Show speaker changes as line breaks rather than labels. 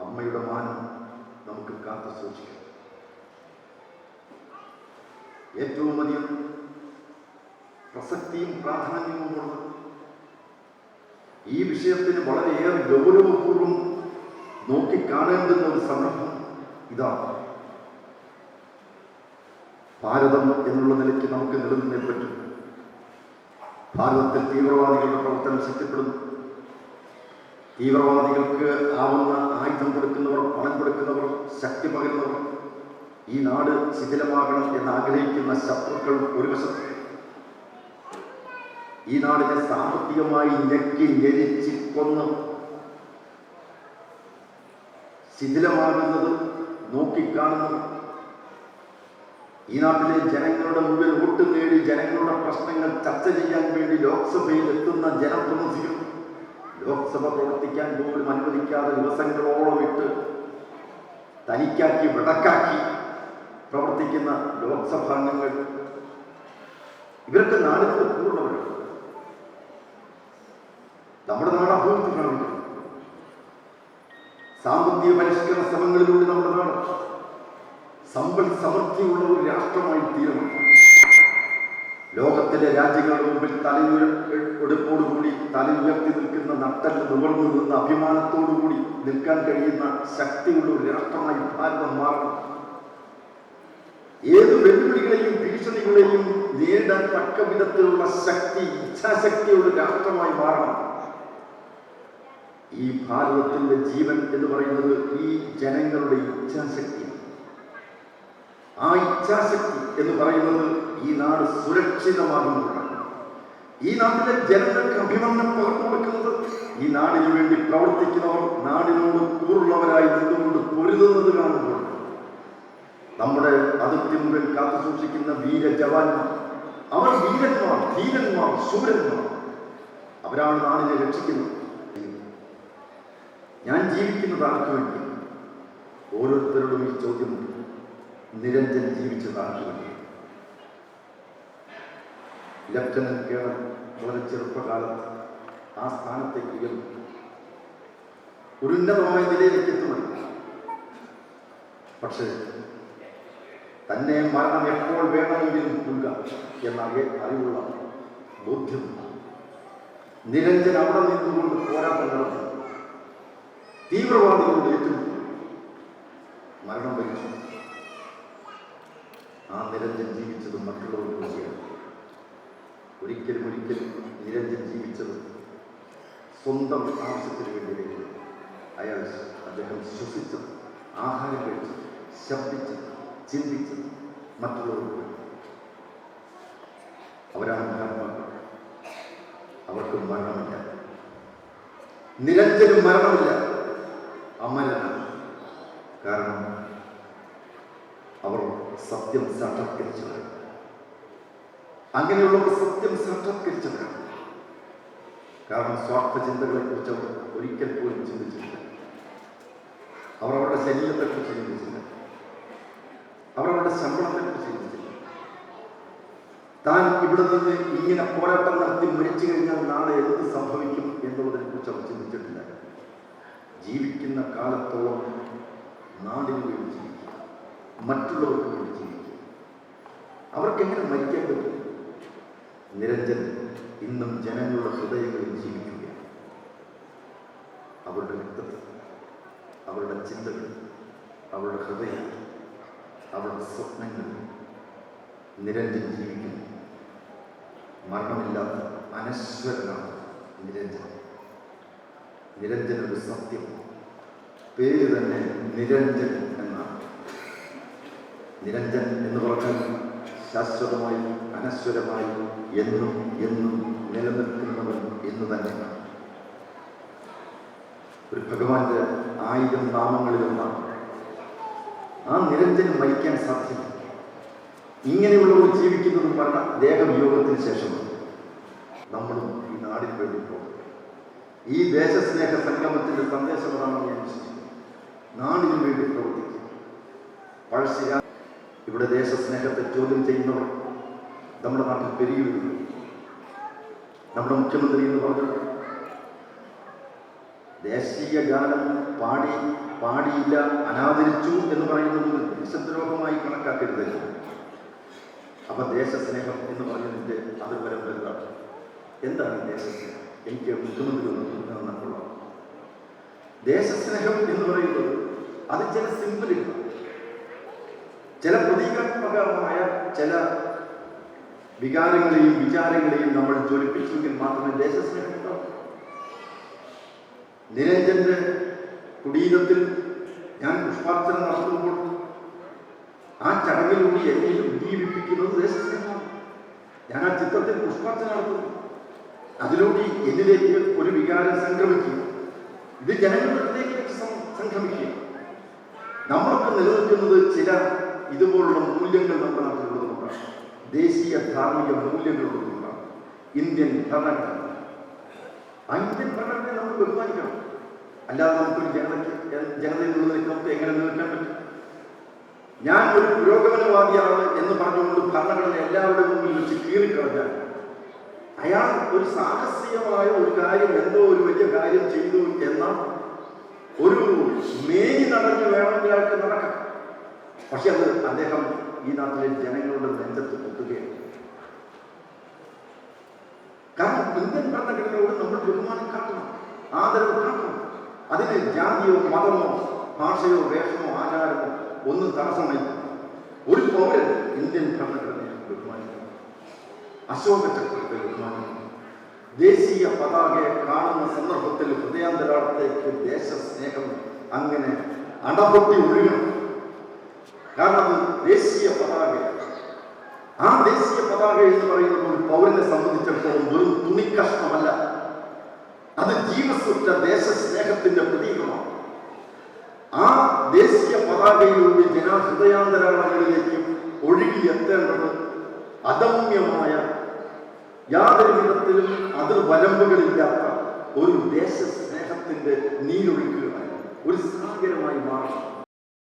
അമ്മയുടെ മാനം നമുക്ക് കാത്തു സൂക്ഷിക്കാം. ഏറ്റവും അധികം പ്രസക്തിയും പ്രാധാന്യവുമുള്ളത് ഈ വിഷയത്തിന് വളരെയേറെ ഗൗരവപൂർവം നോക്കിക്കാണേണ്ടുന്ന ഒരു സന്ദർഭം ഇതാണ് ഭാരതം എന്നുള്ള നിലയ്ക്ക് നമുക്ക് നിലനിന്നേ പറ്റും. ഭാരതത്തിൽ തീവ്രവാദികളുടെ പ്രവർത്തനം ശക്തിപ്പെടുന്നു. തീവ്രവാദികൾക്ക് ആവുന്ന ആയുധം കൊടുക്കുന്നവർ പണം കൊടുക്കുന്നവർ ശക്തി പകരുന്നവർ ഈ നാട് ശിഥിലമാകണം എന്ന് ആഗ്രഹിക്കുന്ന ശത്രുക്കൾ ഒരു വശത്ത്. ഈ നാടിനെ സാമ്പത്തികമായി ഞെക്കി ഞെരിച്ച് കൊന്ന് ശിഥിലമാകുന്നത് നോക്കിക്കാണുന്നത് ഈ നാട്ടിലെ ജനങ്ങളുടെ മുമ്പിൽ വോട്ട് നേടി ജനങ്ങളുടെ പ്രശ്നങ്ങൾ ചർച്ച ചെയ്യാൻ വേണ്ടി ലോക്സഭയിൽ എത്തുന്ന ജനപ്രതിനിധികൾ ലോക്സഭ പ്രവർത്തിക്കാൻ പോലും അനുവദിക്കാതെ ദിവസങ്ങളോളം ഇട്ട് തനിക്കാക്കി വിടക്കാക്കി പ്രവർത്തിക്കുന്ന ലോക്സഭാംഗങ്ങൾ ഇവരൊക്കെ നാടിനോട് പൂർണവരാണ് നമ്മുടെ നാട് അഭിവൃദ്ധി പ്രാപിക്കും സാമ്പത്തിക പരിഷ്കരണ ശ്രമങ്ങളിലൂടെ നമ്മുടെ നാട് സമ്പൽ സമൃദ്ധിയുള്ള ഒരു തീരണം ലോകത്തിലെ രാജ്യങ്ങളുടെ മുമ്പിൽ തലയുയർ ഒടുപ്പോടുകൂടി തല തലയുയർത്തി നിൽക്കുന്ന നട്ടൽ നിവർന്നു നിന്ന് അഭിമാനത്തോടുകൂടി നിൽക്കാൻ കഴിയുന്ന ശക്തിയുള്ള ഒരു രാഷ്ട്രമായി ഭാരതം മാറണം ഏത് വെല്ലുവിളികളെയും ഭീഷണികളെയും നേരിടാൻ തക്ക വിധത്തിലുള്ള ശക്തി ഇച്ഛാശക്തിയുള്ള രാഷ്ട്രമായി മാറണം. ഈ ഭാരതത്തിന്റെ ജീവൻ എന്ന് പറയുന്നത് ഈ ജനങ്ങളുടെ ഇച്ഛാശക്തിയാണ് ആ ഇച്ഛാശക്തി എന്ന് പറയുന്നത് ഈ നാട് സുരക്ഷിതമാകുമ്പോഴാണ് ഈ നാട്ടിലെ ജനങ്ങൾക്ക് അഭിമാനം പകർന്നു കൊടുക്കുന്നത് ഈ നാടിനു വേണ്ടി പ്രവർത്തിക്കുന്നവർ നാടിനോട് കൂറുള്ളവരായി നിന്നുകൊണ്ട് പൊരുതുന്നത് കാണുമ്പോൾ നമ്മുടെ അതിർത്തി മുമ്പിൽ കാത്തു സൂക്ഷിക്കുന്ന വീര ജവാന്മാർ അവർ വീരന്മാർ ധീരന്മാർ സൂരന്മാർ അവരാണ് നാടിനെ രക്ഷിക്കുന്നത്. ഞാൻ ജീവിക്കുന്നത് ആർക്ക് വേണ്ടി? ഓരോരുത്തരോടും ഈ ചോദ്യം നിരഞ്ജൻ ജീവിച്ചത് ആർക്ക് വേണ്ടി? ലഫ്റ്റനന്റ് കേണൽ വളരെ ചെറുപ്പകാലത്ത് ആ സ്ഥാനത്തേക്ക് ഉയർന്നു ഒരു നിലയിലേക്ക് എത്തുമല്ലോ പക്ഷേ തന്നെ മരണം എപ്പോൾ വേണമെങ്കിലും കൊല്ലുക എന്ന അറിവുള്ള ബോധ്യം നിരഞ്ജൻ അവിടെ നിന്നുകൊണ്ട് പോരാട്ടം നടത്തി. തീവ്രവാദികളോട് ഏറ്റുമുട്ടി മരണം വരിച്ചു. ആ നിരഞ്ജൻ ജീവിച്ചത് മറ്റുള്ളവർക്ക് വേണ്ടിയാണ് ഒരിക്കലും ഒരിക്കലും നിരഞ്ജൻ ജീവിച്ചത് സ്വന്തം ആവശ്യത്തിന് വേണ്ടിയായിരുന്നു അയാൾ അദ്ദേഹം ശ്വസിച്ചത് ആഹാരം കഴിച്ചത് ശബ്ദിച്ചത് ചിന്തിച്ചത് മറ്റുള്ളവർക്ക് വേണ്ടി അവരാണ് മഹാത്മാക്കൾ അവർക്ക് മരണമില്ല. നിരഞ്ജനും മരണമില്ല. അമരനാണ്. കാരണം അവർ സത്യം സാക്ഷാത്കരിച്ചവരാണ്. അങ്ങനെയുള്ളവർ സത്യം സാക്ഷാത്കരിച്ചവരാണ് കാരണം സ്വാർത്ഥ ചിന്തകളെ കുറിച്ച് അവർ ഒരിക്കൽ പോലും ചിന്തിച്ചിട്ടില്ല. അവർ അവരുടെ ശരീരത്തെക്കുറിച്ച് ചിന്തിച്ചില്ല. അവർ അവരുടെ ശമ്പളത്തെക്കുറിച്ച് ചിന്തിച്ചില്ല. താൻ ഇവിടെ നിന്ന് ഇങ്ങനെ പോരാട്ടം നടത്തി മരിച്ചു കഴിഞ്ഞാൽ നാളെ എന്ത് സംഭവിക്കും എന്നുള്ളതിനെ കുറിച്ച് അവർ ചിന്തിച്ചിട്ടില്ല. ജീവിക്കുന്ന കാലത്തോളം നാടിന് വേണ്ടി ജീവിക്കുക. മറ്റുള്ളവർക്ക് വേണ്ടി ജീവിക്കുക. അവർക്ക് എങ്ങനെ മരിക്കാൻ പറ്റും? നിരഞ്ജൻ ഇന്നും ജനങ്ങളുടെ ഹൃദയങ്ങളിൽ ജീവിക്കുകയാണ്. അവരുടെ രക്തത്തിൽ അവരുടെ ചിന്തകൾ അവരുടെ ഹൃദയം അവരുടെ സ്വപ്നങ്ങൾ നിരഞ്ജൻ ജീവിക്കുന്നു. മരണമില്ലാത്ത അനശ്വരനാണ് നിരഞ്ജൻ. നിരഞ്ജൻ ഒരു സത്യം. പേര് തന്നെ നിരഞ്ജൻ എന്നാണ്. നിരഞ്ജൻ എന്ന് പറഞ്ഞാൽ ശാശ്വതമായി അനശ്വരമായി എന്നും എന്നും നിലനിൽക്കുന്നവൻ എന്ന് തന്നെയാണ് ഒരു ഭഗവാന്റെ ആയിരം നാമങ്ങളിലൊന്നാണ് ആ നിരഞ്ജനം മരിക്കാൻ സാധ്യത ഇങ്ങനെയുള്ളവർ ജീവിക്കുന്നതും മരണ ദേഹവിയോഗത്തിന് ശേഷമാണ് നമ്മളും ഈ നാടിന് വേണ്ടി പോകും ഈ ദേശസ്നേഹ സംഗമത്തിന്റെ സന്ദേശം അതാണെന്ന് ഞാൻ വിശ്വസിക്കുന്നു നാടിനു വേണ്ടി പ്രവർത്തിക്കും. പഴശ്ശിരാ ഇവിടെ ദേശസ്നേഹത്തെ ചോദ്യം ചെയ്യുന്നവർ നമ്മുടെ നാട്ടിൽ പെരുകിയിരുന്നു നമ്മുടെ മുഖ്യമന്ത്രി എന്ന് പറഞ്ഞത് ദേശീയ ഗാനം പാടി പാടിയില്ല അനാദരിച്ചു എന്ന് പറയുന്നത് ദേശദ്രോഹമായി കണക്കാക്കരുത്. അപ്പൊ ദേശസ്നേഹം എന്ന് പറയുന്നതിന്റെ അതിർവരം എന്താണ് എന്താണ് ദേശസ്നേഹം? എനിക്ക് മുഖ്യമന്ത്രി ഒന്ന് ദേശസ്നേഹം എന്ന് പറയുന്നത് അത് ചില സിമ്പിളുകൾ ചില പ്രതീകാത്മകമായ ചില വികാരങ്ങളെയും വിചാരങ്ങളെയും നമ്മൾ ജ്വലിപ്പിച്ചെങ്കിൽ മാത്രമേ ദേശസ്നേഹമുണ്ടാവും. നിരഞ്ജന്റെ കുടീരത്തിൽ ഞാൻ പുഷ്പാർച്ചന നടത്തുമ്പോൾ ആ ചടങ്ങിലൂടെ എന്നെ ഉദ്ദീപിപ്പിക്കുന്നത് ദേശസ്നേഹമാണ്. ഞാൻ ആ ചിത്രത്തിൽ പുഷ്പാർച്ചന നടത്തുന്നു. അതിലൂടെ എന്നിലേക്ക് ഒരു വികാരം സംക്രമിക്കുക ഇത് സം- സംക്രമിക്കുക നമ്മളൊക്കെ നിലനിൽക്കുന്നത് ചില ഇതുപോലുള്ള മൂല്യങ്ങൾ നമ്മുടെ നാട്ടിലുള്ളതുകൊണ്ടാണ് ദേശീയ ധാർമ്മിക മൂല്യങ്ങളുള്ളതുകൊണ്ടാണ് ഇന്ത്യൻ ഭരണഘടന ആ ഇന്ത്യൻ ഭരണഘടനയെ നമ്മൾ ബഹുമാനിക്കണം. അല്ലാതെ നമുക്കൊരു ജനതയ്ക്ക് ജനതയിൽ നിന്ന് നമുക്ക് എങ്ങനെ നിൽക്കാൻ പറ്റും? ഞാൻ ഒരു പുരോഗമനവാദിയാണ് എന്ന് പറഞ്ഞുകൊണ്ട് ഭരണഘടന എല്ലാവരുടെ മുമ്പിൽ വെച്ച് കീറിക്കളഞ്ഞാൽ അയാൾ ഒരു സാഹസികമായ ഒരു കാര്യം എന്തോ ഒരു വലിയ കാര്യം ചെയ്തു എന്ന ഒരു മേനി നടഞ്ഞ് വേണമെങ്കിൽ അയാൾക്ക് നടക്കാം. പക്ഷെ അത് അദ്ദേഹം ഈ നാട്ടിലെ ജനങ്ങളുടെ നെഞ്ചത്ത് കുത്തുകയാണ് കാരണം ഇന്ത്യൻ ഭരണഘടനയോട് നമ്മൾ ബഹുമാനം കാട്ടണം ആദരവ് കാട്ടണം. അതിന് ജാതിയോ മതമോ ഭാഷയോ വേഷമോ ആചാരമോ ഒന്നും തടസ്സമായി. ഒരു പൗരൻ ഇന്ത്യൻ ഭരണഘടനയെ ബഹുമാനിക്കണം അശോക ചക്രത്തെ ബഹുമാനിക്കണം ദേശീയ പതാകയെ കാണുന്ന സന്ദർഭത്തിൽ ഹൃദയാന്തരാളത്തേക്ക് ദേശസ്നേഹം അങ്ങനെ അടപൊട്ടി ഒഴുകണം. കാരണം അത് ദേശീയ പതാകയാണ്. ആ ദേശീയ പതാക എന്ന് പറയുന്നത് ഒരു പൗരനെ സംബന്ധിച്ചിടത്തോളം വെറും തുണിക്കഷ്ണമല്ല. അത് ജീവസുറ്റ ദേശസ്നേഹത്തിന്റെ പ്രതീകമാണ്. ആ ദേശീയ പതാകയിലൂടെ ജനാഹൃദയാന്തരാളങ്ങളിലേക്ക് ഒഴുകി എത്തേണ്ടത് അദമ്യമായ യാതൊരു വിധത്തിലും അതിർ വരമ്പുകളില്ലാത്ത ഒരു ദേശസ്നേഹത്തിന്റെ നീരൊഴുക്കുകളായി ഒരു സാഗരമായി മാറണം.